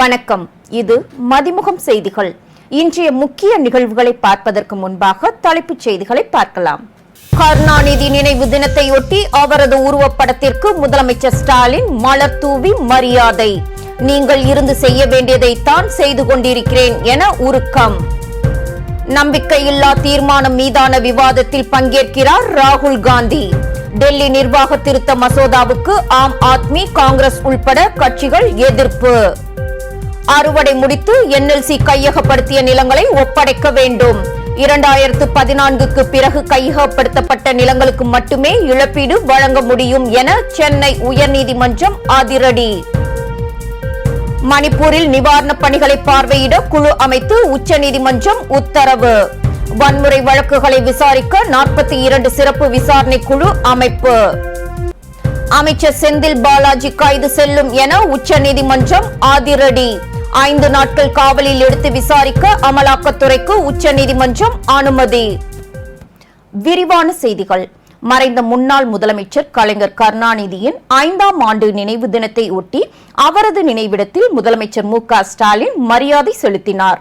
வணக்கம். இது மதிமுகம் செய்திகள். இன்றைய முக்கிய நிகழ்வுகளை பார்ப்பதற்கு முன்பாக தலைப்புச் செய்திகளை பார்க்கலாம். கருணாநிதி நினைவு தினத்தையொட்டி அவரது உருவப்படத்திற்கு முதலமைச்சர் ஸ்டாலின் மலர் தூவி மரியாதை. நீங்கள் இருந்து செய்ய வேண்டியதை தான் செய்து கொண்டிருக்கிறேன் என உருக்கம். நம்பிக்கையில்லா தீர்மானம் மீதான விவாதத்தில் பங்கேற்கிறார் ராகுல் காந்தி. டெல்லி நிர்வாக திருத்த மசோதாவுக்கு ஆம் ஆத்மி காங்கிரஸ் உள்பட கட்சிகள் எதிர்ப்பு. அறுவடை முடித்து என்எல்சி கையகப்படுத்திய நிலங்களை ஒப்படைக்க வேண்டும். இரண்டாயிரத்து பதினான்குக்கு பிறகு கையகப்படுத்தப்பட்ட நிலங்களுக்கு மட்டுமே இழப்பீடு வழங்க முடியும் என சென்னை உயர்நீதிமன்றம் அதிரடி. மணிப்பூரில் நிவாரணப் பணிகளை பார்வையிட குழு அமைத்து உச்சநீதிமன்றம் உத்தரவு. வன்முறை வழக்குகளை விசாரிக்க நாற்பத்தி இரண்டு சிறப்பு விசாரணை குழு அமைப்பு. அமைச்சர் செந்தில் பாலாஜி கைது செல்லும் என உச்சநீதிமன்றம் ஆதிரடி. ஐந்து நாட்கள் காவலில் எடுத்து விசாரிக்க அமலாக்கத்துறைக்கு உச்சநீதிமன்றம் அனுமதி. விரிவான செய்திகள். மறைந்த முன்னாள் முதலமைச்சர் கலைஞர் கருணாநிதியின் ஐந்தாம் ஆண்டு நினைவு தினத்தை ஒட்டி அவரது நினைவிடத்தில் முதலமைச்சர் மு க ஸ்டாலின் மரியாதை செலுத்தினார்.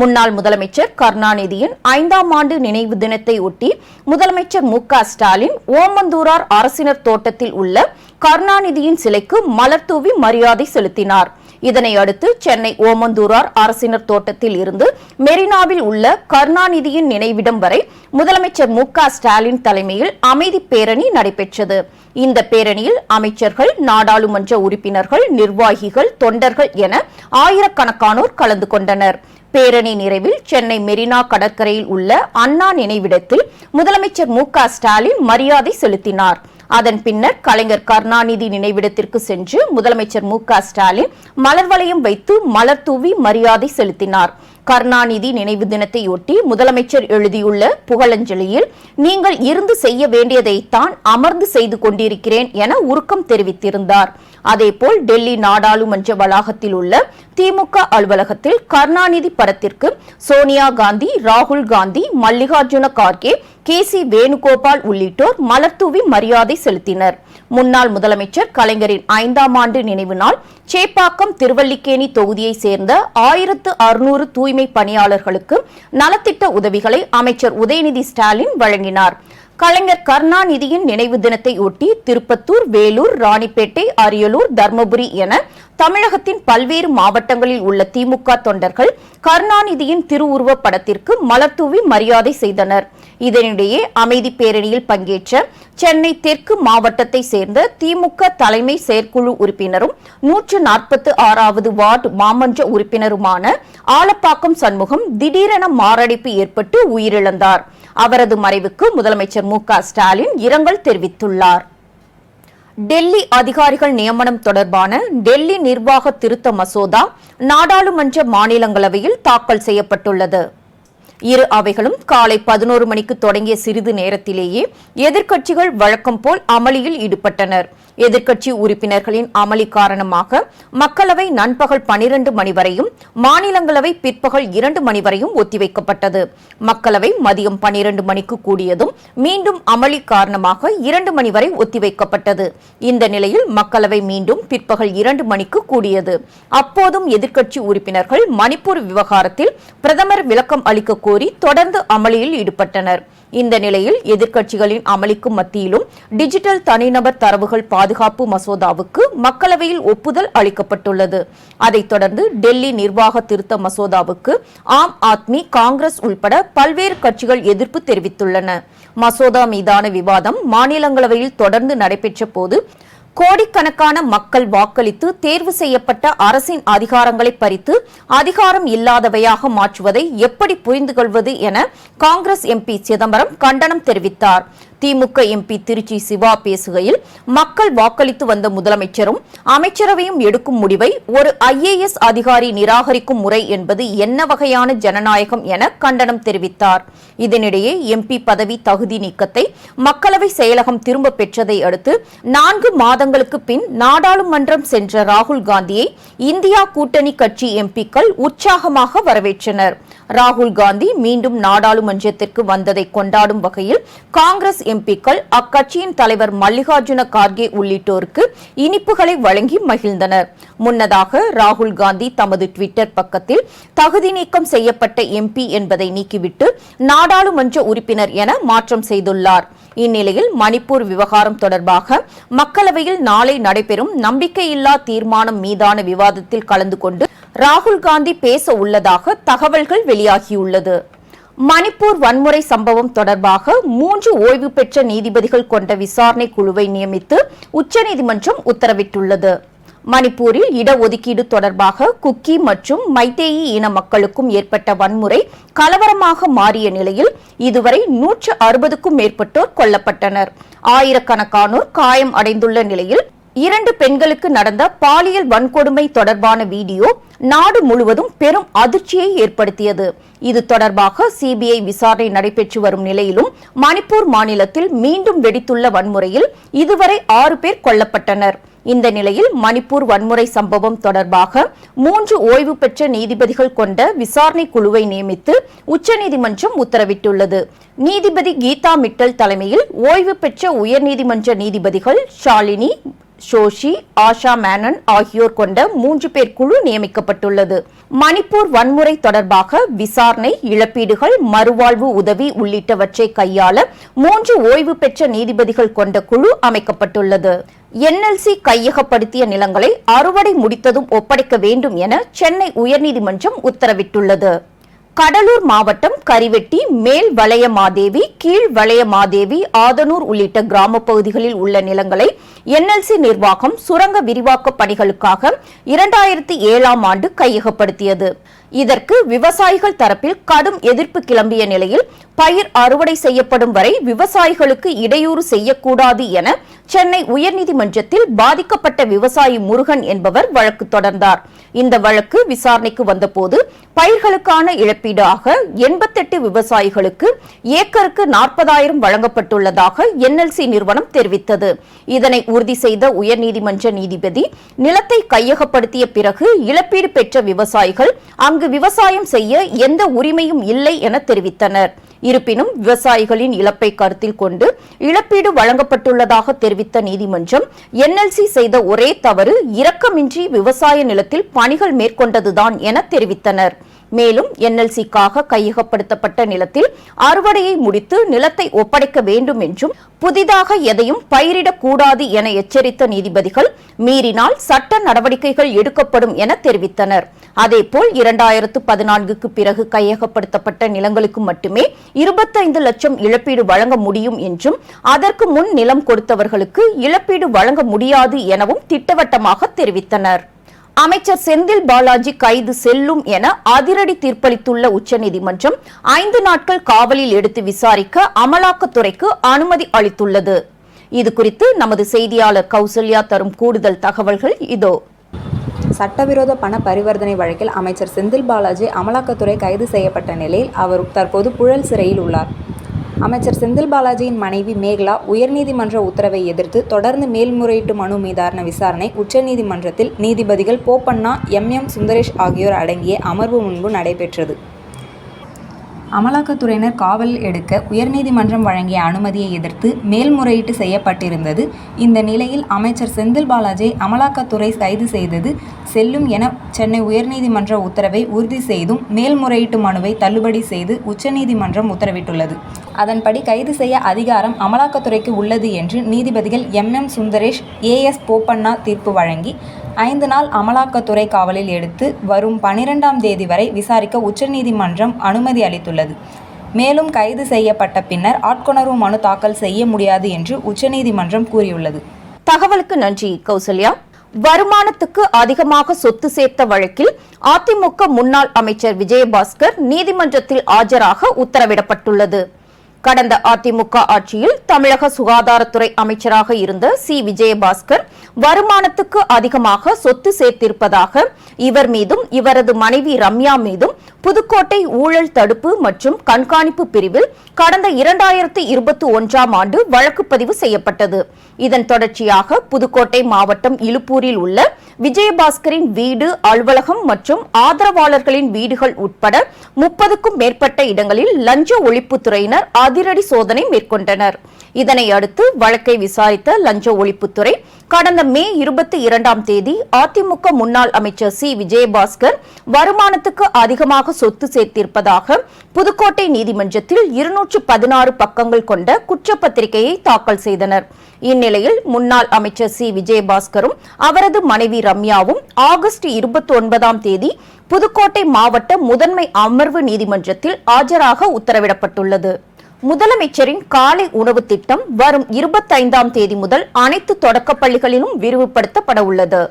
முன்னாள் முதலமைச்சர் கருணாநிதியின் ஐந்தாம் ஆண்டு நினைவு தினத்தை ஒட்டி முதலமைச்சர் மு ஸ்டாலின் ஓமந்தூரார் அரசினர் தோட்டத்தில் உள்ள கருணாநிதியின் சிலைக்கு மலர் தூவி மரியாதை செலுத்தினார். இதனை அடுத்து சென்னை ஓமந்தூரார் அரசினர் தோட்டத்தில் இருந்து மெரினாவில் உள்ள கருணாநிதியின் நினைவிடம் வரை முதலமைச்சர் மு ஸ்டாலின் தலைமையில் அமைதி பேரணி நடைபெற்றது. இந்த பேரணியில் அமைச்சர்கள் நாடாளுமன்ற உறுப்பினர்கள் நிர்வாகிகள் தொண்டர்கள் என ஆயிரக்கணக்கானோர் கலந்து கொண்டனர். பேரணி நிறைவில் சென்னை மெரினா கடற்கரையில் உள்ள அண்ணா நினைவிடத்தில் முதலமைச்சர் மு க ஸ்டாலின் மரியாதை செலுத்தினார். அதன் பின்னர் கலைஞர் கருணாநிதி நினைவிடத்திற்கு சென்று முதலமைச்சர் மு ஸ்டாலின் மலர் வளையம் வைத்து மலர் தூவி மரியாதை செலுத்தினார். கருணாநிதி நினைவு தினத்தையொட்டி முதலமைச்சர் எழுதியுள்ள புகழஞ்சலியில் நீங்கள் இருந்து செய்ய வேண்டியதைத்தான் அமர்ந்து செய்து கொண்டிருக்கிறேன் என உருக்கம் தெரிவித்திருந்தார். அதேபோல் டெல்லி நாடாளுமன்ற வளாகத்தில் உள்ள திமுக அலுவலகத்தில் கருணாநிதி படத்திற்கு சோனியா காந்தி ராகுல் காந்தி மல்லிகார்ஜுன கார்கே கே சி வேணுகோபால் உள்ளிட்டோர் மலர்தூவி மரியாதை செலுத்தினர். முன்னாள் முதலமைச்சர் கலைஞரின் ஐந்தாம் ஆண்டு நினைவு நாள் சேப்பாக்கம் திருவல்லிக்கேணி தொகுதியை சேர்ந்த ஆயிரத்து அறுநூறு தூய்மை பணியாளர்களுக்கு நலத்திட்ட உதவிகளை அமைச்சர் உதயநிதி ஸ்டாலின் வழங்கினார். கலைஞர் கருணாநிதியின் நினைவு தினத்தை ஒட்டி திருப்பத்தூர் வேலூர் ராணிப்பேட்டை அரியலூர் தர்மபுரி என தமிழகத்தின் பல்வேறு மாவட்டங்களில் உள்ள திமுக தொண்டர்கள் கருணாநிதியின் திருவுருவப் படத்திற்கு மலர்தூவி மரியாதை செய்தனர். இதனிடையே அமைதி பேரணியில் பங்கேற்ற சென்னை தெற்கு மாவட்டத்தை சேர்ந்த திமுக தலைமை செயற்குழு உறுப்பினரும் நூற்று நாற்பத்து ஆறாவது வார்டு மாமன்ற உறுப்பினருமான ஆலப்பாக்கம் சண்முகம் திடீரென மாரடைப்பு ஏற்பட்டு உயிரிழந்தார். அவரது மறைவுக்கு முதலமைச்சர் மு க ஸ்டாலின் இரங்கல் தெரிவித்துள்ளார். டெல்லி அதிகாரிகள் நியமனம் தொடர்பான டெல்லி நிர்வாக திருத்த மசோதா நாடாளுமன்ற மாநிலங்களவையில் தாக்கல் செய்யப்பட்டுள்ளது. இரு அவைகளும் காலை பதினோரு மணிக்கு தொடங்கிய சிறிது நேரத்திலேயே எதிர்க்கட்சிகள் வழக்கம் போல் அமளியில் ஈடுபட்டனர். எதிர்க்கட்சி உறுப்பினர்களின் அமளி காரணமாக மக்களவை நண்பகல் பனிரண்டு மணி வரையும் மாநிலங்களவை பிற்பகல் இரண்டு மணி வரையும் ஒத்திவைக்கப்பட்டது. மக்களவை மதியம் பனிரண்டு மணிக்கு கூடியதும் மீண்டும் அமளி காரணமாக இரண்டு மணி வரை ஒத்திவைக்கப்பட்டது. இந்த நிலையில் மக்களவை மீண்டும் பிற்பகல் இரண்டு மணிக்கு கூடியது. அப்போதும் எதிர்க்கட்சி உறுப்பினர்கள் மணிப்பூர் விவகாரத்தில் பிரதமர் விளக்கம் அளிக்க கோரி தொடர்ந்து அமளியில் ஈடுபட்டனர். இந்த நிலையில் எதிர்க்கட்சிகளின் அமளிக்கும் மத்தியிலும் டிஜிட்டல் தனிநபர் தரவுகள் பாதுகாப்பு மசோதாவுக்கு மக்களவையில் ஒப்புதல் அளிக்கப்பட்டுள்ளது. அதைத் தொடர்ந்து டெல்லி நிர்வாக திருத்த மசோதாவுக்கு ஆம் ஆத்மி காங்கிரஸ் உள்பட பல்வேறு கட்சிகள் எதிர்ப்பு தெரிவித்துள்ளன. மசோதா மீதான விவாதம் மாநிலங்களவையில் தொடர்ந்து நடைபெற்ற போது கோடிக்கணக்கான மக்கள் வாக்களித்து தேர்வு செய்யப்பட்ட அரசின் அதிகாரங்களை பறித்து அதிகாரம் இல்லாதவையாக மாற்றுவதை எப்படி புரிந்து கொள்வது என காங்கிரஸ் எம்பி சிதம்பரம் கண்டனம் தெரிவித்தார். திமுக எம்பி திருச்சி சிவா பேசுகையில் மக்கள் வாக்களித்து வந்த முதலமைச்சரும் அமைச்சரவையும் எடுக்கும் முடிவை ஒரு ஐஏஎஸ் அதிகாரி நிராகரிக்கும் முறை என்பது என்ன வகையான ஜனநாயகம் என கண்டனம் தெரிவித்தார். இதனிடையே எம்பி பதவி தகுதி நீக்கத்தை மக்களவை செயலகம் திரும்ப பெற்றதை அடுத்து நான்கு மாதங்களுக்கு பின் நாடாளுமன்றம் சென்ற ராகுல் காந்தியை இந்தியா கூட்டணி கட்சி எம்பிக்கள் உற்சாகமாக வரவேற்றனர். ராகுல் காந்தி மீண்டும் நாடாளுமன்றத்திற்கு வந்ததை கொண்டாடும் வகையில் காங்கிரஸ் எம்பிக்கள் அக்கட்சியின் தலைவர் மல்லிகார்ஜுன கார்கே உள்ளிட்டோருக்கு இனிப்புகளை வழங்கி மகிழ்ந்தனர். முன்னதாக ராகுல் காந்தி தமது டுவிட்டர் பக்கத்தில் தகுதி நீக்கம் செய்யப்பட்ட எம்பி என்பதை நீக்கிவிட்டு நாடாளுமன்ற உறுப்பினர் என மாற்றம் செய்துள்ளார். இந்நிலையில் மணிப்பூர் விவகாரம் தொடர்பாக மக்களவையில் நாளை நடைபெறும் நம்பிக்கையில்லா தீர்மானம் மீதான விவாதத்தில் கலந்து கொண்டு ராகுல் காந்தி பேச உள்ளதாக தகவல்கள் வெளியாகியுள்ளது. மணிப்பூர் வன்முறை சம்பவம் தொடர்பாக மூன்று ஓய்வு பெற்ற நீதிபதிகள் கொண்ட விசாரணை குழுவை நியமித்து உச்சநீதிமன்றம் உத்தரவிட்டுள்ளது. மணிப்பூரில் இடஒதுக்கீடு தொடர்பாக குக்கி மற்றும் மைத்தேயி இன மக்களுக்கும் ஏற்பட்ட வன்முறை கலவரமாக மாறிய நிலையில் இதுவரை நூற்று அறுபதுக்கும் மேற்பட்டோர் கொல்லப்பட்டனர். ஆயிரக்கணக்கானோர் காயம் அடைந்துள்ள நிலையில் இரண்டு பெண்களுக்கு நடந்த பாலியல் வன்கொடுமை தொடர்பான வீடியோ நாடு முழுவதும் பெரும் அதிர்ச்சியை ஏற்படுத்தியது. இது தொடர்பாக சிபிஐ விசாரணை நடைபெற்று வரும் நிலையிலும் மணிப்பூர் மாநிலத்தில் மீண்டும் வெடித்துள்ள வன்முறையில் இதுவரை ஆறு பேர் கொல்லப்பட்டனர். இந்த நிலையில் மணிப்பூர் வன்முறை சம்பவம் தொடர்பாக மூன்று ஓய்வு பெற்ற நீதிபதிகள் கொண்ட விசாரணை குழுவை நியமித்து உச்சநீதிமன்றம் உத்தரவிட்டுள்ளது. நீதிபதி கீதா மிட்டல் தலைமையில் ஓய்வு பெற்ற உயர்நீதிமன்ற நீதிபதிகள் ஷாலினி ஷோஷி ஆஷா மேனன் ஆகியோர் கொண்ட மூன்று பேர் குழு நியமிக்கப்பட்டுள்ளது. மணிப்பூர் வன்முறை தொடர்பாக விசாரணை இழப்பீடுகள் மறுவாழ்வு உதவி உள்ளிட்டவற்றை கையாள மூன்று ஓய்வு பெற்ற நீதிபதிகள் கொண்ட குழு அமைக்கப்பட்டுள்ளது. என்எல்சி கையகப்படுத்திய நிலங்களை அறுவடை முடித்ததும் ஒப்படைக்க வேண்டும் என சென்னை உயர்நீதிமன்றம் உத்தரவிட்டுள்ளது. கடலூர் மாவட்டம் கரிவெட்டி மேல் வளைய மாதேவி கீழ் வளைய மாதேவி ஆதனூர் உள்ளிட்ட கிராம பகுதிகளில் உள்ள நிலங்களை என்எல்சி நிர்வாகம் சுரங்க விரிவாக்க பணிகளுக்காக இரண்டாயிரத்தி ஏழாம் ஆண்டு கையகப்படுத்தியது. இதற்கு விவசாயிகள் தரப்பில் கடும் எதிர்ப்பு கிளம்பிய நிலையில் பயிர் அறுவடை செய்யப்படும் வரை விவசாயிகளுக்கு இடையூறு செய்யக்கூடாது என சென்னை உயர்நீதிமன்றத்தில் பாதிக்கப்பட்ட விவசாயி முருகன் என்பவர் வழக்கு தொடர்ந்தார். இந்த வழக்கு விசாரணைக்கு வந்தபோது பயிர்களுக்கான இழப்பீடாக எண்பத்தெட்டு விவசாயிகளுக்கு ஏக்கருக்கு நாற்பதாயிரம் வழங்கப்பட்டுள்ளதாக என்எல்சி நிறுவனம் தெரிவித்தது. இதனை உறுதி செய்த உயர்நீதிமன்ற நீதிபதி நிலத்தை கையகப்படுத்திய பிறகு இழப்பீடு பெற்ற விவசாயிகள் அங்கு விவசாயம் செய்ய எந்த உரிமையும் இல்லை என தெரிவித்தனர். இருப்பினும் விவசாயிகளின் இழப்பை கருத்தில் கொண்டு இழப்பீடு வழங்கப்பட்டுள்ளதாக தெரிவித்த நீதிமன்றம் என்எல்சி செய்த ஒரே தவறு இரக்கமின்றி விவசாய நிலத்தில் பணிகள் மேற்கொண்டதுதான் என தெரிவித்தனர். மேலும் என்எல்சிக்காக கையகப்படுத்தப்பட்ட நிலத்தில் அறுவடையை முடித்து நிலத்தை ஒப்படைக்க வேண்டும் என்றும் புதிதாக எதையும் பயிரிடக்கூடாது என எச்சரித்த நீதிபதிகள் மீறினால் சட்ட நடவடிக்கைகள் எடுக்கப்படும் என தெரிவித்தனர். அதேபோல் இரண்டாயிரத்து பதினான்குக்கு பிறகு கையகப்படுத்தப்பட்ட நிலங்களுக்கு மட்டுமே இருபத்தைந்து லட்சம் இழப்பீடு வழங்க முடியும் என்றும் அதற்கு முன் நிலம் கொடுத்தவர்களுக்கு இழப்பீடு வழங்க முடியாது எனவும் திட்டவட்டமாக தெரிவித்தனர். அமைச்சர் செந்தில் பாலாஜி கைது செல்லும் என அதிரடி தீர்ப்பளித்துள்ள உச்சநீதிமன்றம் ஐந்து நாட்கள் காவலில் எடுத்து விசாரிக்க அமலாக்கத்துறைக்கு அனுமதி அளித்துள்ளது. இதுகுறித்து நமது செய்தியாளர் கௌசல்யா தரும் கூடுதல் தகவல்கள் இதோ. சட்டவிரோத பண பரிவர்த்தனை வழக்கில் அமைச்சர் செந்தில் பாலாஜி அமலாக்கத்துறை கைது செய்யப்பட்ட நிலையில் அவர் தற்போது புழல் சிறையில் உள்ளார். அமைச்சர் செந்தில் பாலாஜியின் மனைவி மேகலா உயர்நீதிமன்ற உத்தரவை எதிர்த்து தொடர்ந்து மேல்முறையீட்டு மனு மீதான விசாரணை உச்சநீதிமன்றத்தில் நீதிபதிகள் போப்பண்ணா எம். எம். சுந்தரேஷ் ஆகியோர் அடங்கிய அமர்வு முன்பு நடைபெற்றது. அமலாக்கத்துறையினர் காவல் எடுக்க உயர்நீதிமன்றம் வழங்கிய அனுமதியை எதிர்த்து மேல்முறையீட்டு செய்யப்பட்டிருந்தது. இந்த நிலையில் அமைச்சர் செந்தில் பாலாஜி அமலாக்கத்துறை கைது செய்தது செல்லும் என சென்னை உயர்நீதிமன்ற உத்தரவை உறுதி செய்தும் மேல்முறையீட்டு மனுவை தள்ளுபடி செய்து உச்சநீதிமன்றம் உத்தரவிட்டுள்ளது. அதன்படி கைது செய்ய அதிகாரம் அமலாக்கத்துறைக்கு உள்ளது என்று நீதிபதிகள் M. M. Sundaresh A. S. Bopanna தீர்ப்பு வழங்கி ஐந்து நாள் அமலாக்கத்துறை காவலில் எடுத்து வரும் பனிரெண்டாம் தேதி வரை விசாரிக்க உச்சநீதிமன்றம் அனுமதி அளித்துள்ளது. மேலும் கைது செய்யப்பட்ட பின்னர் ஆட்கொணர்வு மனு தாக்கல் செய்ய முடியாது என்று உச்சநீதிமன்றம் கூறியுள்ளது. தகவலுக்கு நன்றி கௌசல்யா. வருமானத்துக்கு அதிகமாக சொத்து சேர்த்த வழக்கில் அதிமுக முன்னாள் அமைச்சர் விஜயபாஸ்கர் நீதிமன்றத்தில் ஆஜராக உத்தரவிடப்பட்டுள்ளது. கடந்த அதிமுக ஆட்சியில் தமிழக சுகாதாரத்துறை அமைச்சராக இருந்த சி. விஜயபாஸ்கர் வருமானத்துக்கு அதிகமாக சொத்து சேர்த்திருப்பதாக இவர் மீதும் இவரது மனைவி ரம்யா மீதும் புதுக்கோட்டை ஊழல் தடுப்பு மற்றும் கண்காணிப்பு பிரிவில் கடந்த இரண்டாயிரத்து இருபத்தி ஒன்றாம் ஆண்டு வழக்கு பதிவு செய்யப்பட்டது. இதன் தொடர்ச்சியாக புதுக்கோட்டை மாவட்டம் இலுப்பூரில் உள்ள விஜயபாஸ்கரின் வீடு அலுவலகம் மற்றும் ஆதரவாளர்களின் வீடுகள் உட்பட முப்பதுக்கும் மேற்பட்ட இடங்களில் லஞ்ச ஒழிப்புத்துறையினர் அதிரடி சோதனை மேற்கொண்டனர். இதனை அடுத்து வழக்கை விசாரித்த லஞ்ச ஒழிப்புத்துறை கடந்த மே இருபத்தி இரண்டாம் தேதி அதிமுக முன்னாள் அமைச்சர் சி. விஜயபாஸ்கர் வருமானத்துக்கு அதிகமாக சொத்து சேர்த்திருப்பதாக புதுக்கோட்டை நீதிமன்றத்தில் இருநூற்று பதினாறு பக்கங்கள் கொண்ட குற்றப்பத்திரிகையை தாக்கல் செய்தனர். இந்நிலையில் முன்னாள் அமைச்சர் சி. விஜயபாஸ்கரும் அவரது மனைவி ரம்யாவும் ஆகஸ்ட் இருபத்தி ஒன்பதாம் தேதி புதுக்கோட்டை மாவட்ட முதன்மை அமர்வு நீதிமன்றத்தில் ஆஜராக உத்தரவிடப்பட்டுள்ளது. முதலமைச்சரின் காலை உணவு திட்டம் வரும் இருபத்தைந்தாம் தேதி முதல் அனைத்து தொடக்கப் பள்ளிகளிலும் விரிவுபடுத்தப்பட உள்ளது.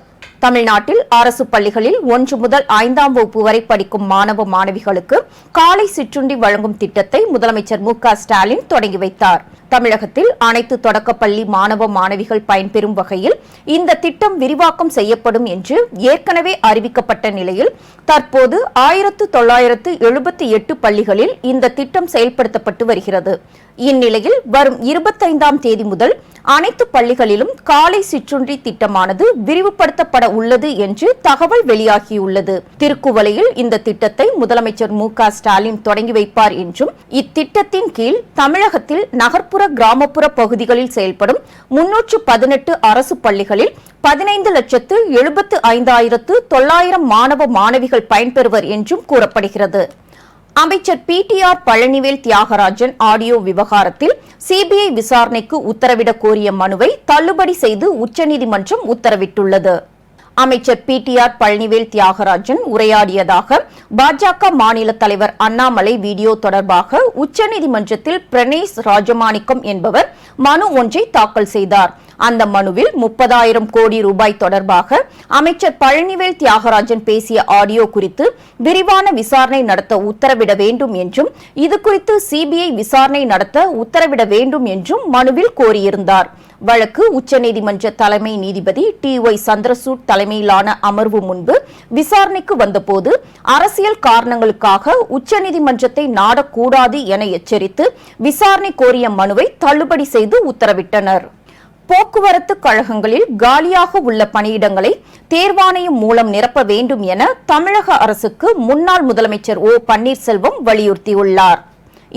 தமிழ்நாட்டில் அரசு பள்ளிகளில் ஒன்று முதல் ஐந்தாம் வகுப்பு வரை படிக்கும் மாணவ மாணவிகளுக்கு காலை சிற்றுண்டி வழங்கும் திட்டத்தை முதலமைச்சர் மு ஸ்டாலின் தொடங்கி வைத்தார். தமிழகத்தில் அனைத்து தொடக்கப்பள்ளி மாணவ மாணவிகள் பயன்பெறும் வகையில் இந்த திட்டம் விரிவாக்கம் செய்யப்படும் என்று ஏற்கனவே அறிவிக்கப்பட்ட நிலையில் தற்போது ஆயிரத்து தொள்ளாயிரத்து எழுபத்தி எட்டு பள்ளிகளில் இந்த திட்டம் செயல்படுத்தப்பட்டு வருகிறது. இந்நிலையில் வரும் இருபத்தைந்தாம் தேதி முதல் அனைத்து பள்ளிகளிலும் காலை சிற்றுண்டி திட்டமானது விரிவுபடுத்தப்பட உள்ளது என்று தகவல் வெளியாகியுள்ளது. திருக்குவலையில் இந்த திட்டத்தை முதலமைச்சர் மு க ஸ்டாலின் தொடங்கி வைப்பார் என்றும் இத்திட்டத்தின் கீழ் தமிழகத்தில் நகர்ப்புற கிராமப்புற பகுதிகளில் செயல்படும் முன்னூற்று பதினெட்டு அரசு பள்ளிகளில் பதினைந்து லட்சத்து எழுபத்து ஐந்தாயிரத்து தொள்ளாயிரம் மாணவ மாணவிகள் பயன்பெறுவர் என்றும் கூறப்படுகிறது. அமைச்சர் பிடிஆர் பழனிவேல் தியாகராஜன் ஆடியோ விவகாரத்தில் சிபிஐ விசாரணைக்கு உத்தரவிடக் கோரிய மனுவை தள்ளுபடி செய்து உச்சநீதிமன்றம் உத்தரவிட்டுள்ளது. அமைச்சர் பிடிஆர் பழனிவேல் தியாகராஜன் உரையாடியதாக பாஜக மாநில தலைவர் அண்ணாமலை வீடியோ தொடர்பாக உச்சநீதிமன்றத்தில் பிரணேஷ் ராஜமாணிக்கம் என்பவர் மனு ஒன்றை தாக்கல் செய்தார். அந்த மனுவில் முப்பதாயிரம் கோடி ரூபாய் தொடர்பாக அமைச்சர் பழனிவேல் தியாகராஜன் பேசிய ஆடியோ குறித்து விரிவான விசாரணை நடத்த உத்தரவிட வேண்டும் என்றும் இது குறித்து சிபிஐ விசாரணை நடத்த உத்தரவிட வேண்டும் என்றும் மனுவில் கோரியிருந்தார். வழக்கு உச்சநீதிமன்ற தலைமை நீதிபதி டி ஒய் சந்திரசூட் தலைமையிலான அமர்வு முன்பு விசாரணைக்கு வந்தபோது அரசியல் காரணங்களுக்காக உச்சநீதிமன்றத்தை நாடக்கூடாது என எச்சரித்து விசாரணை கோரிய மனுவை தள்ளுபடி செய்து உத்தரவிட்டனர். போக்குவரத்து கழகங்களில் காலியாக உள்ள பணியிடங்களை தேர்வாணையம் மூலம் நிரப்ப வேண்டும் என தமிழக அரசுக்கு முன்னாள் முதலமைச்சர் ஓ பன்னீர்செல்வம் வலியுறுத்தியுள்ளார்.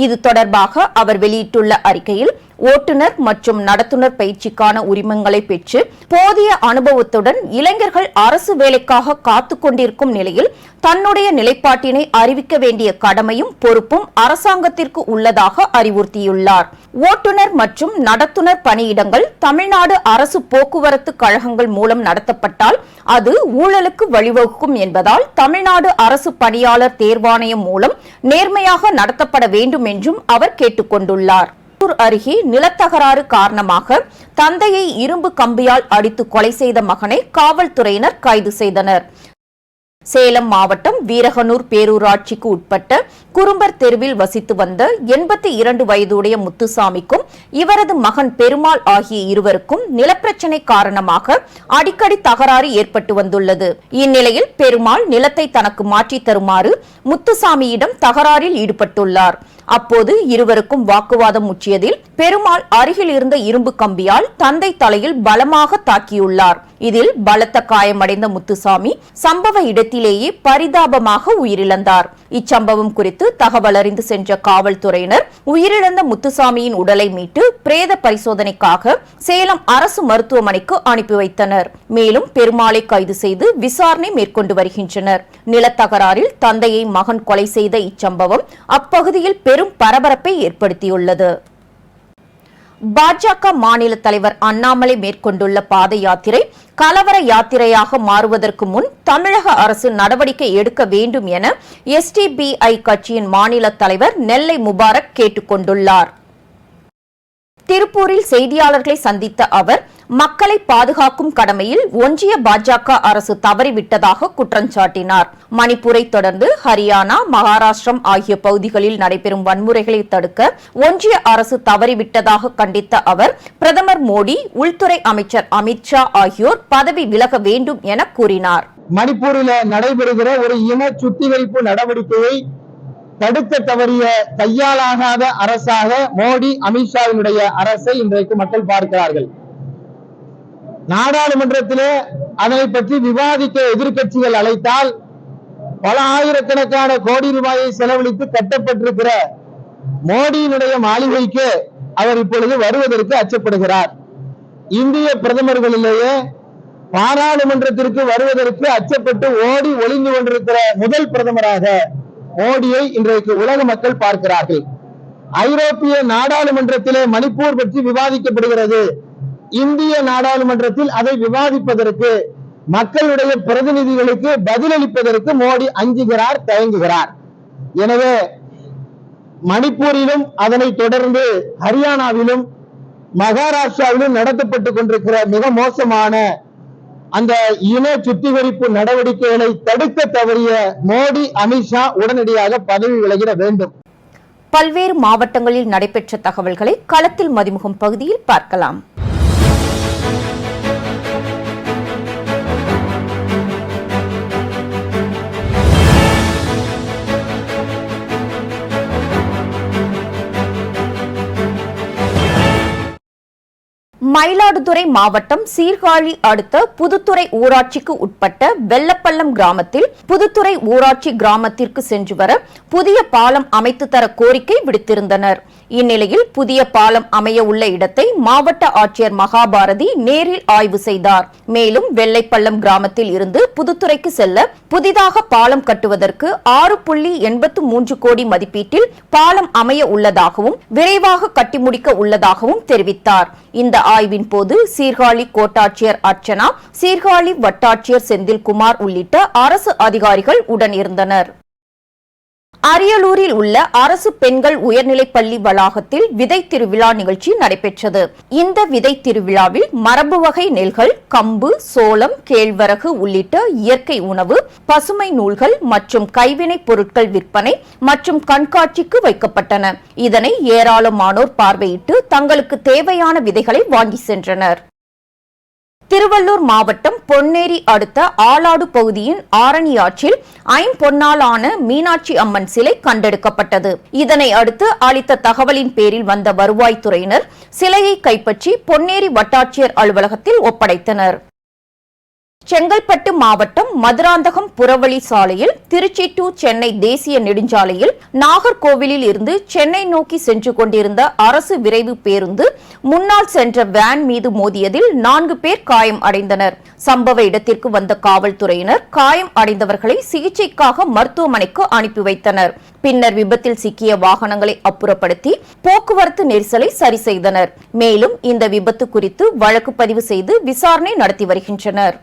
இது தொடர்பாக அவர் வெளியிட்டுள்ள அறிக்கையில் ஓட்டுநர் மற்றும் நடத்துனர் பயிற்சிக்கான உரிமங்களை பெற்று போதிய அனுபவத்துடன் இளைஞர்கள் அரசு வேலைக்காக காத்துக் கொண்டிருக்கும் நிலையில் தன்னுடைய நிலைப்பாட்டினை அறிவிக்க வேண்டிய கடமையும் பொறுப்பும் அரசாங்கத்திற்கு உள்ளதாக அறிவுறுத்தியுள்ளார். ஓட்டுநர் மற்றும் நடத்துனர் பணியிடங்கள் தமிழ்நாடு அரசு போக்குவரத்து கழகங்கள் மூலம் நடத்தப்பட்டால் அது ஊழலுக்கு வழிவகுக்கும் என்பதால் தமிழ்நாடு அரசு பணியாளர் தேர்வாணையம் மூலம் நேர்மையாக நடத்தப்பட வேண்டும் என்றும் அவர் கேட்டுக் கொண்டுள்ளார் அருகே நிலத்தகராறு காரணமாக தந்தையை இரும்பு கம்பியால் அடித்து கொலை செய்த மகனை காவல்துறையினர் கைது செய்தனர். சேலம் மாவட்டம் வீரகனூர் பேரூராட்சிக்கு உட்பட்ட குறும்பர் தெருவில் வசித்து வந்த எண்பத்தி இரண்டு வயதுடைய முத்துசாமிக்கும் இவரது மகன் பெருமாள் ஆகிய இருவருக்கும் நிலப்பிரச்சினை காரணமாக அடிக்கடி தகராறு ஏற்பட்டு வந்துள்ளது. இந்நிலையில் பெருமாள் நிலத்தை தனக்கு மாற்றித் தருமாறு முத்துசாமியிடம் தகராறில் ஈடுபட்டுள்ளார். அப்போது இருவருக்கும் வாக்குவாதம் முற்றியதில் பெருமாள் அருகில் இருந்த இரும்பு கம்பியால் தந்தை தலையில் பலமாக தாக்கியுள்ளார். இதில் பலத்த காயமடைந்த முத்துசாமி சம்பவ இடத்திலேயே பரிதாபமாக உயிரிழந்தார். இச்சம்பவம் குறித்து தகவல் அறிந்து சென்ற காவல்துறையினர் உயிரிழந்த முத்துசாமியின் உடலை மீட்டு பிரேத பரிசோதனைக்காக சேலம் அரசு மருத்துவமனைக்கு அனுப்பி வைத்தனர். மேலும் பெருமாளை கைது செய்து விசாரணை மேற்கொண்டு வருகின்றனர். நிலத்தகராறில் தந்தையை மகன் கொலை செய்த இச்சம்பவம் அப்பகுதியில் பெரும் பரபரப்பை ஏற்படுத்தியுள்ளது. பாஜக மாநில தலைவர் அண்ணாமலை மேற்கொண்டுள்ள பாத யாத்திரை கலவர யாத்திரையாக மாறுவதற்கு முன் தமிழக அரசு நடவடிக்கை எடுக்க வேண்டும் என எஸ்டிபிஐ கட்சியின் மாநில தலைவர் நெல்லை முபாரக் கேட்டுக் கொண்டுள்ளார். திருப்பூரில் செய்தியாளர்களை சந்தித்த அவர் மக்களை பாதுகாக்கும் கடமையில் ஒன்றிய பாஜக அரசு தவறிவிட்டதாக குற்றம் சாட்டினார். மணிப்பூரை தொடர்ந்து ஹரியானா மகாராஷ்டிரம் ஆகிய பகுதிகளில் நடைபெறும் வன்முறைகளை தடுக்க ஒன்றிய அரசு தவறிவிட்டதாக கண்டித்த அவர் பிரதமர் மோடி உள்துறை அமைச்சர் அமித் ஷா ஆகியோர் பதவி விலக வேண்டும் என கூறினார். மணிப்பூரில் நடைபெறுகிற ஒரு இன சுத்திகரிப்பு நடவடிக்கையை தடுக்க தவறிய கையாலாகாத அரசாக மோடி அமித்ஷாவினுடைய அரசை இன்றைக்கு மக்கள் பார்க்கிறார்கள். நாடாளுமன்றத்திலே அதனை பற்றி விவாதிக்க எதிர்கட்சிகள் அழைத்தால் பல ஆயிரக்கணக்கான கோடி ரூபாயை செலவழித்து கட்டப்பட்டிருக்கிற மோடியினுடைய மாளிகைக்கு அவர் இப்பொழுது வருவதற்கு அச்சப்படுகிறார். இந்திய பிரதமர்களிலேயே பாராளுமன்றத்திற்கு வருவதற்கு அச்சப்பட்டு ஓடி ஒளிந்து கொண்டிருக்கிற முதல் பிரதமராக மோடியை இன்றைக்கு உலக மக்கள் பார்க்கிறார்கள். ஐரோப்பிய நாடாளுமன்றத்திலே மணிப்பூர் பற்றி விவாதிக்கப்படுகிறது. இந்திய நாடாளுமன்றத்தில் அதை விவாதிப்பதற்கு மக்களுடைய பிரதிநிதிகளுக்கு பதிலளிப்பதற்கு மோடி அஞ்சுகிறார் தயங்குகிறார். எனவே மணிப்பூரிலும் அதனை தொடர்ந்து ஹரியானாவிலும் மகாராஷ்டிராவிலும் நடத்தப்பட்டு கொண்டிருக்கிற மிக மோசமான அந்த இன சுத்திகரிப்பு நடவடிக்கைகளை தடுக்க தவறிய மோடி அமித்ஷா உடனடியாக பதவி விலகிட வேண்டும். பல்வேறு மாவட்டங்களில் நடைபெற்ற தகவல்களை களத்தில் மதிமுகம் பகுதியில் பார்க்கலாம். மயிலாடுதுறை மாவட்டம் சீர்காழி அடுத்த புதுத்துறை ஊராட்சிக்கு உட்பட்ட வெள்ளப்பள்ளம் கிராமத்தில் புதுத்துறை ஊராட்சி கிராமத்திற்கு சென்று வர புதிய பாலம் அமைத்து தர கோரிக்கை விடுத்திருந்தனர். இந்நிலையில் புதிய பாலம் அமைய உள்ள இடத்தை மாவட்ட ஆட்சியர் மகாபாரதி நேரில் ஆய்வு செய்தார். மேலும் வெள்ளைப்பள்ளம் கிராமத்தில் இருந்து புதுத்துறைக்கு செல்ல புதிதாக பாலம் கட்டுவதற்கு ஆறு புள்ளி எண்பத்து மூன்று கோடி மதிப்பீட்டில் பாலம் அமைய உள்ளதாகவும் விரைவாக கட்டி முடிக்க உள்ளதாகவும் தெரிவித்தார். இந்த ஆய்வின் போது சீர்காழி கோட்டாட்சியர் அர்ச்சனா சீர்காழி வட்டாட்சியர் செந்தில்குமார் உள்ளிட்ட அரசு அதிகாரிகள் உடன் இருந்தனர் அரியலூரில் உள்ள அரசு பெண்கள் உயர்நிலைப் பள்ளி வளாகத்தில் விதை திருவிழா நிகழ்ச்சி நடைபெற்றது. இந்த விதை திருவிழாவில் மரபு வகை நெல்கள் கம்பு சோளம் கேழ்வரகு உள்ளிட்ட இயற்கை உணவு பசுமை நூல்கள் மற்றும் கைவினைப் பொருட்கள் விற்பனை மற்றும் கண்காட்சிக்கு வைக்கப்பட்டன. இதனை ஏராளமானோர் பார்வையிட்டு தங்களுக்கு தேவையான விதைகளை வாங்கி சென்றனர். திருவள்ளூர் மாவட்டம் பொன்னேரி அடுத்த ஆலாடு பகுதியின் ஆரணியாற்றில் ஐம்பொன்னாலான மீனாட்சி அம்மன் சிலை கண்டெடுக்கப்பட்டது. இதனை அடுத்து அளித்த தகவலின் பேரில் வந்த வருவாய்த்துறையினர் சிலையை கைப்பற்றி பொன்னேரி வட்டாட்சியர் அலுவலகத்தில் ஒப்படைத்தனர். செங்கல்பட்டு மாவட்டம் மதுராந்தகம் புறவழி சாலையில் திருச்சி டு சென்னை தேசிய நெடுஞ்சாலையில் நாகர்கோவிலில் இருந்து சென்னை நோக்கி சென்று கொண்டிருந்த அரசு விரைவு பேருந்து முன்னால் சென்ற வேன் மீது மோதியதில் நான்கு பேர் காயம் அடைந்தனர். சம்பவ இடத்திற்கு வந்த காவல்துறையினர் காயம் அடைந்தவர்களை சிகிச்சைக்காக மருத்துவமனைக்கு அனுப்பி வைத்தனர். பின்னர் விபத்தில் சிக்கிய வாகனங்களை அப்புறப்படுத்தி போக்குவரத்து நெரிசலை சரி செய்தனர். மேலும் இந்த விபத்து குறித்து வழக்கு பதிவு செய்து விசாரணை நடத்தி வருகின்றனர்.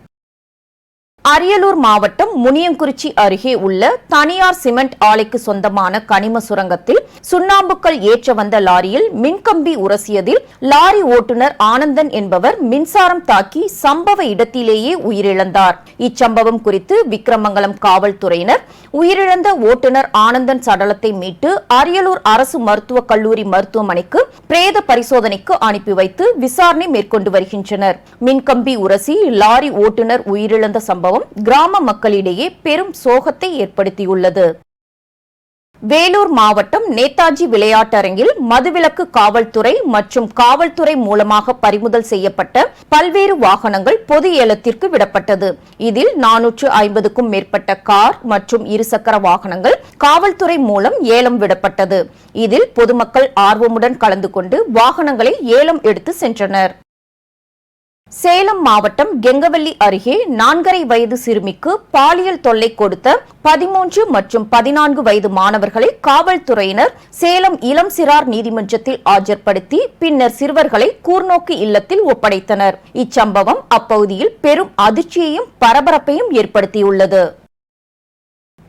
அரியலூர் மாவட்டம் முனியங்குறிச்சி அருகே உள்ள தனியார் சிமெண்ட் ஆலைக்கு சொந்தமான கனிம சுரங்கத்தில் சுண்ணாம்புக்கல் ஏற்ற வந்த லாரியில் மின்கம்பி உரசியதில் லாரி ஓட்டுநர் ஆனந்தன் என்பவர் மின்சாரம் தாக்கி சம்பவ இடத்திலேயே உயிரிழந்தார். இச்சம்பவம் குறித்து விக்ரமங்கலம் காவல்துறையினர் உயிரிழந்த ஓட்டுநர் ஆனந்தன் சடலத்தை மீட்டு அரியலூர் அரசு மருத்துவக் கல்லூரி மருத்துவமனைக்கு பிரேத பரிசோதனைக்கு அனுப்பி வைத்து விசாரணை மேற்கொண்டு வருகின்றனர். மின்கம்பி உரசி லாரி ஓட்டுநர் உயிரிழந்த சம்பவம் சம்பவம் கிராம மக்களிடையே பெரும் சோகத்தை ஏற்படுத்தியுள்ளது. வேலூர் மாவட்டம் நேதாஜி விளையாட்டரங்கில் மதுவிலக்கு காவல்துறை மற்றும் காவல்துறை மூலமாக பறிமுதல் செய்யப்பட்ட பல்வேறு வாகனங்கள் பொது ஏலத்திற்கு விடப்பட்டது. இதில் நானூற்று ஐம்பதுக்கும் மேற்பட்ட கார் மற்றும் இருசக்கர வாகனங்கள் காவல்துறை மூலம் ஏலம் விடப்பட்டது. இதில் பொதுமக்கள் ஆர்வமுடன் கலந்து கொண்டு வாகனங்களை ஏலம் எடுத்து சென்றனர். சேலம் மாவட்டம் கெங்கவல்லி அருகே நான்கரை வயது சிறுமிக்கு பாலியல் தொல்லை கொடுத்த பதிமூன்று மற்றும் பதினான்கு வயது மாணவர்களை காவல்துறையினர் சேலம் இளம் சிறார் நீதிமன்றத்தில் ஆஜர்படுத்தி பின்னர் சிறுவர்களை கூர்நோக்கு இல்லத்தில் ஒப்படைத்தனர். இச்சம்பவம் அப்பகுதியில் பெரும் அதிர்ச்சியையும் பரபரப்பையும் ஏற்படுத்தியுள்ளது.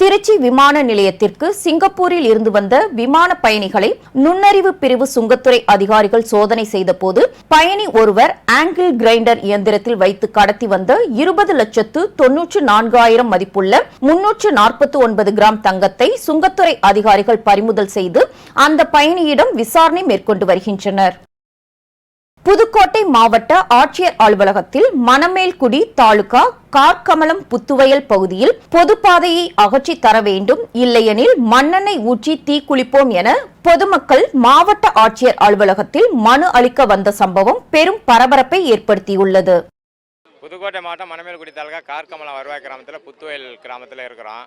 திருச்சி விமான நிலையத்திற்கு சிங்கப்பூரில் இருந்து வந்த விமான பயணிகளை நுண்ணறிவு பிரிவு சுங்கத்துறை அதிகாரிகள் சோதனை செய்தபோது பயணி ஒருவர் ஆங்கிள் கிரைண்டர் இயந்திரத்தில் வைத்து கடத்தி வந்த இருபது லட்சத்து தொன்னூற்று நான்காயிரம் மதிப்புள்ள முன்னூற்று நாற்பத்தி ஒன்பது கிராம் தங்கத்தை சுங்கத்துறை அதிகாரிகள் பறிமுதல் செய்து அந்த பயணியிடம் விசாரணை மேற்கொண்டு வருகின்றனர். புதுக்கோட்டை மாவட்ட ஆட்சியர் அலுவலகத்தில் மணமேல்குடி தாலுகா கார்கமலம் புத்துவயல் பகுதியில் பொதுப்பாதையை அகற்றி தர வேண்டும். இல்லையெனில் மண்ணெண்ணெய் ஊற்றி தீக்குளிப்போம் என பொதுமக்கள் மாவட்ட ஆட்சியர் அலுவலகத்தில் மனு அளிக்க வந்த சம்பவம் பெரும் பரபரப்பை ஏற்படுத்தியுள்ளது. புதுக்கோட்டை மாவட்டம் மணமேல்குடி தாலுகா கார்கமலம் வருவாய் கிராமத்தில் புத்துவயல் கிராமத்தில் இருக்கிறோம்.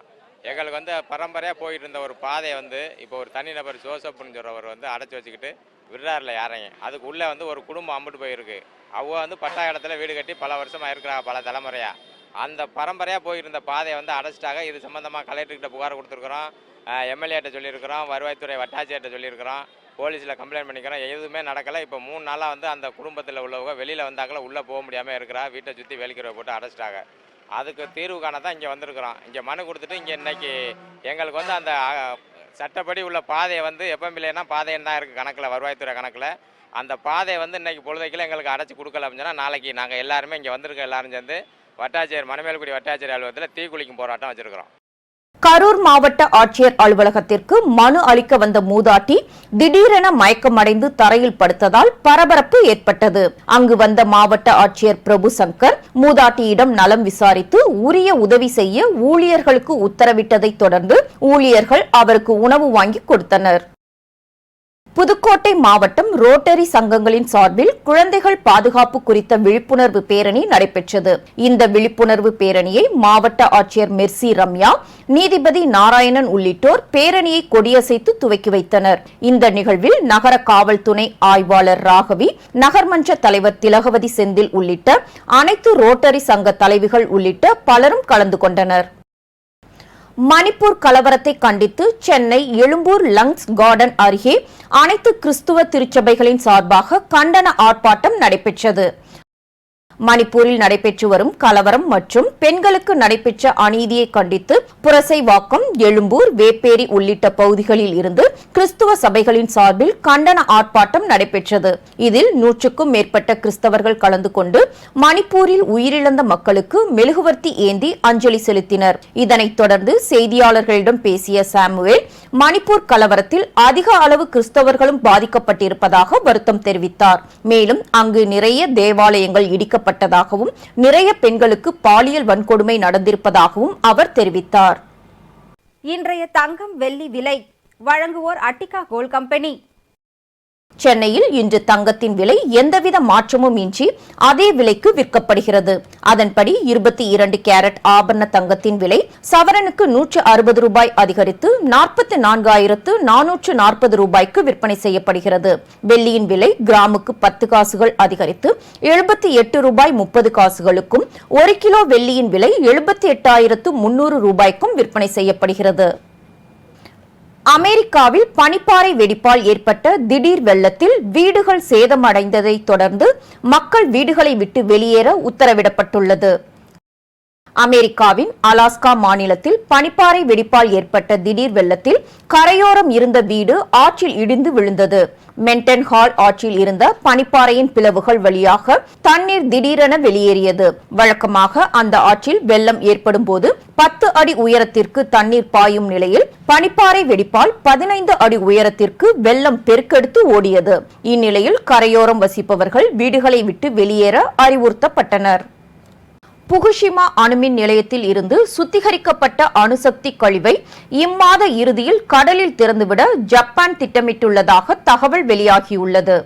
எங்களுக்கு வந்து பரம்பரையாக போயிட்டு இருந்த ஒரு பாதையை வந்து இப்போ ஒரு தனிநபர் ஜோசப்னு சொல்கிறவர் வந்து அடைச்சி வச்சுக்கிட்டு விடுறாருல யாரையும். அதுக்கு உள்ளே வந்து ஒரு குடும்பம் அம்பிட்டு போயிருக்கு. அவ வந்து பட்டா இடத்துல வீடு கட்டி பல வருஷமாக இருக்கிறா பல தலைமுறையாக அந்த பரம்பரையாக போயிருந்த பாதையை வந்து அடைச்சிட்டாங்க. இது சம்மந்தமாக கலெக்டர்கிட்ட புகார் கொடுத்துருக்குறோம். எம்எல்ஏட்ட சொல்லியிருக்கிறோம். வருவாய்த்துறை வட்டாட்சியர்கிட்ட சொல்லியிருக்கிறோம். போலீஸில் கம்ப்ளைண்ட் பண்ணிக்கிறோம். எதுவுமே நடக்கலை. இப்போ மூணு நாளாக வந்து அந்த குடும்பத்தில் உள்ளவங்க வெளியில் வந்தாங்கள உள்ளே போக முடியாமல் இருக்கிறா. வீட்டை சுற்றி வேலிக்கிற போட்டு அடைச்சிட்டாங்க. அதுக்கு தீர்வு காண தான் இங்கே வந்திருக்கிறோம். இங்கே மனு கொடுத்துட்டு இங்கே இன்னைக்கு எங்களுக்கு வந்து அந்த சட்டப்படி உள்ள பாதையை வந்து எப்பமில்லைன்னா பாதைன்னு தான் இருக்குது கணக்கில் வருவாய்த்துறை கணக்கில். அந்த பாதையை வந்து இன்றைக்கி பொழுதைக்கில் எங்களுக்கு அடைச்சி கொடுக்கல அப்படின்னு சொன்னால் நாளைக்கு நாங்கள் எல்லாருமே இங்கே வந்திருக்க எல்லாரும் சேர்ந்து வட்டாட்சியர் மணமேல்குடி வட்டாட்சியர் அலுவலகத்தில் தீக்குளிக்கும் போராட்டம் வச்சுருக்கிறோம். கரூர் மாவட்ட ஆட்சியர் அலுவலகத்திற்கு மனு அளிக்க வந்த மூதாட்டி திடீரென மயக்கமடைந்து தரையில் படுத்ததால் பரபரப்பு ஏற்பட்டது. அங்கு வந்த மாவட்ட ஆட்சியர் பிரபு சங்கர் மூதாட்டியிடம் நலம் விசாரித்து உரிய உதவி செய்ய ஊழியர்களுக்கு உத்தரவிட்டதைத் தொடர்ந்து ஊழியர்கள் அவருக்கு உணவு வாங்கி கொடுத்தனர். புதுக்கோட்டை மாவட்டம் ரோட்டரி சங்கங்களின் சார்பில் குழந்தைகள் பாதுகாப்பு குறித்த விழிப்புணர்வு பேரணி நடைபெற்றது. இந்த விழிப்புணர்வு பேரணியை மாவட்ட ஆட்சியர் மெர்சி ரம்யா நீதிபதி நாராயணன் உள்ளிட்டோர் பேரணியை கொடியசைத்து துவக்கி வைத்தனர். இந்த நிகழ்வில் நகர காவல் துணை ஆய்வாளர் ராகவி நகர்மன்ற தலைவர் திலகவதி செந்தில் உள்ளிட்ட அனைத்து ரோட்டரி சங்க தலைவிகள் உள்ளிட்ட பலரும் கலந்து கொண்டனர். மணிப்பூர் கலவரத்தை கண்டித்து சென்னை எழும்பூர் லங்ஸ் கார்டன் அருகே அனைத்து கிறிஸ்துவ திருச்சபைகளின் சார்பாக கண்டன ஆர்ப்பாட்டம் நடைபெற்றது. மணிப்பூரில் நடைபெற்று வரும் கலவரம் மற்றும் பெண்களுக்கு நடைபெற்ற அநீதியை கண்டித்து புரசைவாக்கம் எழும்பூர் வேப்பேரி உள்ளிட்ட பகுதிகளில் இருந்து கிறிஸ்துவ சபைகளின் சார்பில் கண்டன ஆர்ப்பாட்டம் நடைபெற்றது. இதில் நூற்றுக்கும் மேற்பட்ட கிறிஸ்தவர்கள் கலந்து கொண்டு மணிப்பூரில் உயிரிழந்த மக்களுக்கு மெழுகுவர்த்தி ஏந்தி அஞ்சலி செலுத்தினர். இதனைத் தொடர்ந்து செய்தியாளர்களிடம் பேசிய சாமுவேல் மணிப்பூர் கலவரத்தில் அதிக அளவு கிறிஸ்தவர்களும் பாதிக்கப்பட்டிருப்பதாக வருத்தம் தெரிவித்தார். மேலும் அங்கு நிறைய தேவாலயங்கள் இடிக்கப்பட்டதாகவும் நிறைய பெண்களுக்கு பாலியல் வன்கொடுமை நடந்திருப்பதாகவும் அவர் தெரிவித்தார். இன்றைய தங்கம் வெள்ளி விலை வழங்குவோர் அட்டிகா கோல் கம்பெனி. சென்னையில் இன்று தங்கத்தின் விலை எந்தவித மாற்றமும் இன்றி அதே விலைக்கு விற்கப்படுகிறது. அதன்படி இருபத்தி இரண்டு கேரட் ஆபரண தங்கத்தின் விலை சவரனுக்கு நூற்று அறுபது ரூபாய் அதிகரித்து நாற்பத்தி நான்காயிரத்து நானூற்று நாற்பது ரூபாய்க்கு விற்பனை செய்யப்படுகிறது. வெள்ளியின் விலை கிராமுக்கு பத்து காசுகள் அதிகரித்து எழுபத்தி எட்டு ரூபாய் முப்பது காசுகளுக்கும் ஒரு கிலோ வெள்ளியின் விலை எழுபத்தி எட்டாயிரத்து முன்னூறு ரூபாய்க்கும் விற்பனை செய்யப்படுகிறது. அமெரிக்காவில் பனிப்பாறை வெடிப்பால் ஏற்பட்ட திடீர் வெள்ளத்தில் வீடுகள் சேதமடைந்ததைத் தொடர்ந்து மக்கள் வீடுகளை விட்டு வெளியேற உத்தரவிடப்பட்டுள்ளது. அமெரிக்காவின் அலாஸ்கா மாநிலத்தில் பனிப்பாறை வெடிப்பால் ஏற்பட்ட திடீர் வெள்ளத்தில் கரையோரம் இருந்த வீடு ஆற்றில் இடிந்து விழுந்தது. மென்டன் ஹால் ஆற்றில் இருந்த பனிப்பாறையின் பிளவுகள் வழியாக தண்ணீர் திடீரென வெளியேறியது. வழக்கமாக அந்த ஆற்றில் வெள்ளம் ஏற்படும் போது பத்து அடி உயரத்திற்கு தண்ணீர் பாயும் நிலையில் பனிப்பாறை வெடிப்பால் பதினைந்து அடி உயரத்திற்கு வெள்ளம் பெருக்கெடுத்து ஓடியது. இந்நிலையில் கரையோரம் வசிப்பவர்கள் வீடுகளை விட்டு வெளியேற அறிவுறுத்தப்பட்டனர். புகுஷிமா அணுமின் நிலையத்தில் இருந்து சுத்திகரிக்கப்பட்ட அணுசக்தி கழிவை இம்மாத இறுதியில் கடலில் திறந்துவிட ஜப்பான் திட்டமிட்டுள்ளதாக தகவல் வெளியாகியுள்ளது.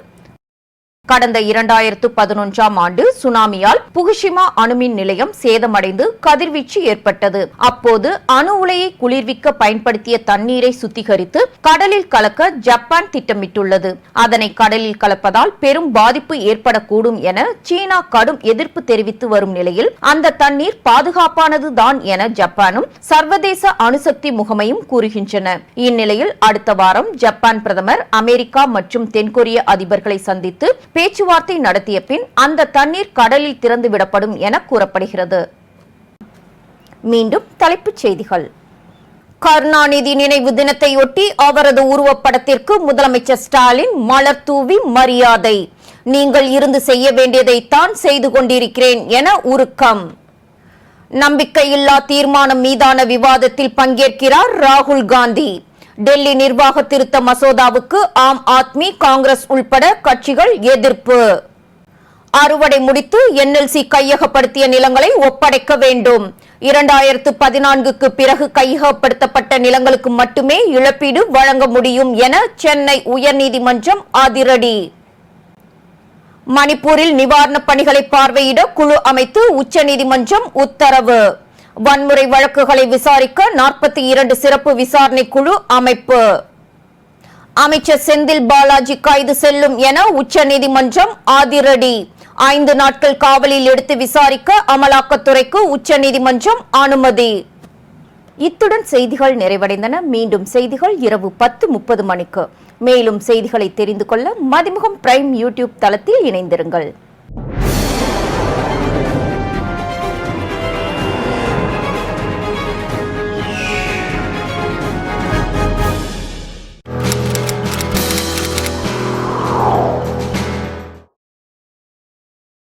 கடந்த இரண்டாயிரத்து பதினொன்றாம் ஆண்டு சுனாமியால் புகுஷிமா அணுமின் நிலையம் சேதமடைந்து கதிர்வீச்சு ஏற்பட்டது. அப்போது அணு உலையை குளிர்விக்க பயன்படுத்திய தண்ணீரை சுத்திகரித்து கடலில் கலக்க ஜப்பான் திட்டமிட்டுள்ளது. அதனை கடலில் கலப்பதால் பெரும் பாதிப்பு ஏற்படக்கூடும் என சீனா கடும் எதிர்ப்பு தெரிவித்து வரும் நிலையில் அந்த தண்ணீர் பாதுகாப்பானதுதான் என ஜப்பானும் சர்வதேச அணுசக்தி முகமையும் கூறுகின்றன. இந்நிலையில் அடுத்த வாரம் ஜப்பான் பிரதமர் அமெரிக்கா மற்றும் தென்கொரிய அதிபர்களை சந்தித்து பேச்சுவார்த்தை நடத்திய பின் அந்த தண்ணீர் கடலில் திறந்து விடப்படும் என கூறப்படுகிறது. மீண்டும் தலைப்புச் செய்திகள். கருணாநிதி நினைவு தினத்தையொட்டி அவரது உருவப்படத்திற்கு முதலமைச்சர் ஸ்டாலின் மலர் தூவி மரியாதை. நீங்கள் இருந்து செய்ய வேண்டியதைத்தான் செய்து கொண்டிருக்கிறேன் என உருக்கம். நம்பிக்கையில்லா தீர்மானம் மீதான விவாதத்தில் பங்கேற்கிறார் ராகுல் காந்தி. டெல்லி நிர்வாக திருத்த மசோதாவுக்கு ஆம் ஆத்மி காங்கிரஸ் உள்பட கட்சிகள் எதிர்ப்பு. அறுவடை முடித்து என்எல்சி கையகப்படுத்திய நிலங்களை ஒப்படைக்க வேண்டும். இரண்டாயிரத்து பதினான்குக்கு பிறகு கையகப்படுத்தப்பட்ட நிலங்களுக்கு மட்டுமே இழப்பீடு வழங்க முடியும் என சென்னை உயர்நீதிமன்றம் அதிரடி. மணிப்பூரில் நிவாரணப் பணிகளை பார்வையிட குழு அமைத்து உச்சநீதிமன்றம் உத்தரவு. வன்முறை வழக்குகளை விசாரிக்க நாற்பத்தி இரண்டு சிறப்பு விசாரணை குழு அமைப்பு. அமைச்சர் செந்தில் பாலாஜி கைது செல்லும் என உச்சநீதிமன்றம் ஆதிரடி. ஐந்து நாட்கள் காவலில் எடுத்து விசாரிக்க அமலாக்கத்துறைக்கு உச்சநீதிமன்றம் அனுமதி. இத்துடன் செய்திகள் நிறைவடைந்தன. மீண்டும் செய்திகள் இரவு பத்து முப்பது மணிக்கு. மேலும் செய்திகளை தெரிந்து கொள்ள மதிமுகம் பிரைம் யூடியூப் தளத்தில் இணைந்திருங்கள்.